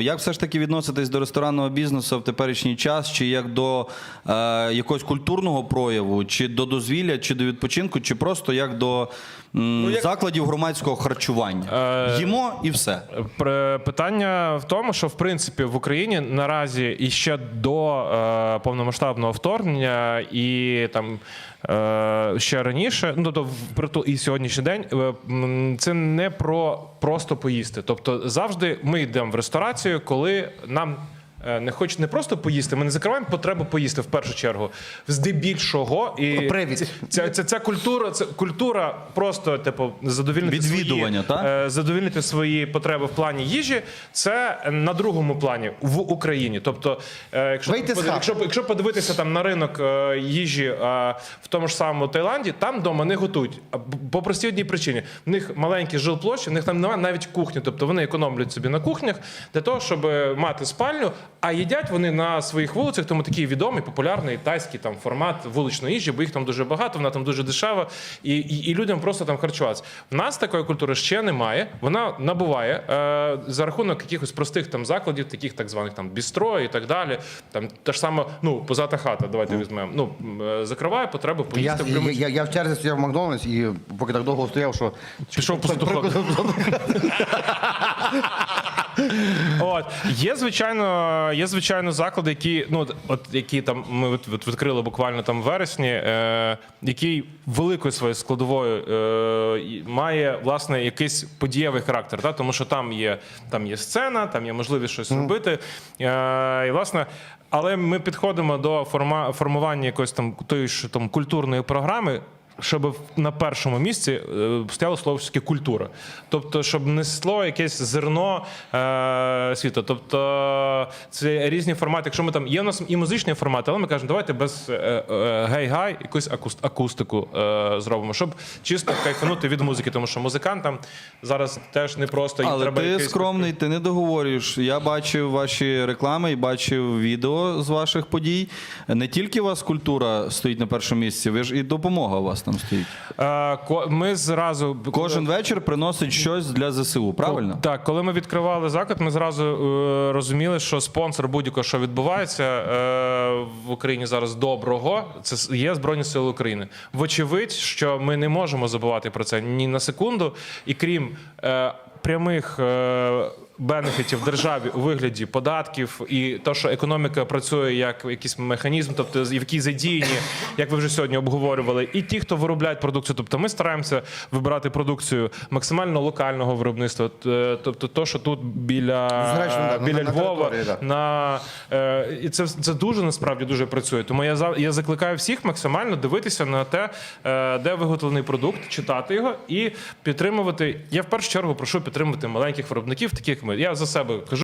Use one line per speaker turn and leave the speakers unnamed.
Як все ж таки відноситись до ресторанного бізнесу в теперішній час, чи як до е, якогось культурного прояву, чи до дозвілля, чи до відпочинку, чи просто як до м, закладів громадського харчування?
Е,
Їмо і все.
Пр- Питання в тому, що в принципі в Україні наразі і ще до е, повномасштабного вторгнення, і там е, ще раніше, ну тобто в притул і сьогоднішній день, е, м, це не про просто поїсти. Тобто, завжди ми йдемо в ресторацію, коли нам. Е, Не хоч не просто поїсти, ми не закриваємо потребу поїсти в першу чергу. Здебільшого і
Привід.
ця, ця, ця культура, це культура просто типу задовільнити
Відвідування,
свої,
так?
е, задовільнити свої потреби в плані їжі, це на другому плані в Україні. Тобто, е, якщо
Вийти з
якщо, якщо подивитися там на ринок їжі в тому ж самому Таїланді, там вдома не готують. По простій одній причині. В них маленькі жилплощі, в них там немає навіть кухні. Тобто вони економлять собі на кухнях для того, щоб мати спальню. А їдять вони на своїх вулицях, тому такий відомий, популярний тайський там формат вуличної їжі, бо їх там дуже багато, вона там дуже дешева, і, і, і людям просто там харчуватися. В нас такої культури ще немає. Вона набуває е, за рахунок якихось простих там закладів, таких так званих там бістро і так далі. Там та ж сама, ну позата хата, давайте візьмемо. Ну е, закриває потребу
Я,
поїсти в
я, я, я в черзі стояв в Макдональдс і поки так довго стояв, що
Пішов по. От є звичайно, є звичайно заклади, які ну от- які там ми от, от відкрили буквально там в вересні, е, який великою своєю складовою е, має власне якийсь подієвий характер, та тому що там є там є сцена, там є можливість щось робити. Е, і власне. Але ми підходимо до форма, формування якоїсь там тої ж там культурної програми щоб в- на першому місці е, стояло слово культура. Тобто, щоб несло якесь зерно е, світу. Тобто це різні формати. Якщо ми там є у нас і музичний формат, але ми кажемо, давайте без е, е, гей-гай якусь акуст- акустику е, зробимо, щоб чисто кайфанути від музики, тому що музикантам зараз теж не просто їм
Але
треба
ти
якийсь-
скромний, ти не договорюєш. Я бачив ваші реклами і бачив відео з ваших подій. Не тільки у вас культура стоїть на першому місці, ви ж і допомога у вас там стоїть.
Е, ко- Ми зразу
Кожен вечір приносить щось для ЗСУ, правильно?
Так, коли ми відкривали заклад, ми зразу е, розуміли, що спонсор будь-якого, що відбувається е, в Україні зараз доброго, це с- є Збройні Сили України. Вочевидь, що ми не можемо забувати про це ні на секунду, і крім е, прямих. Е, Бенефітів державі у вигляді податків і то, що економіка працює як якийсь механізм, тобто в якій задіяні, як ви вже сьогодні обговорювали, і ті, хто виробляють продукцію. Тобто ми стараємося вибирати продукцію максимально локального виробництва. Тобто, то, що тут біля,
Зречно,
біля
на- на
Львова,
так.
на е, і це, це дуже насправді дуже працює. Тому я я закликаю всіх максимально дивитися на те, е, де виготовлений продукт, читати його і підтримувати. Я в першу чергу прошу підтримувати маленьких виробників, таких Я за себе кажу.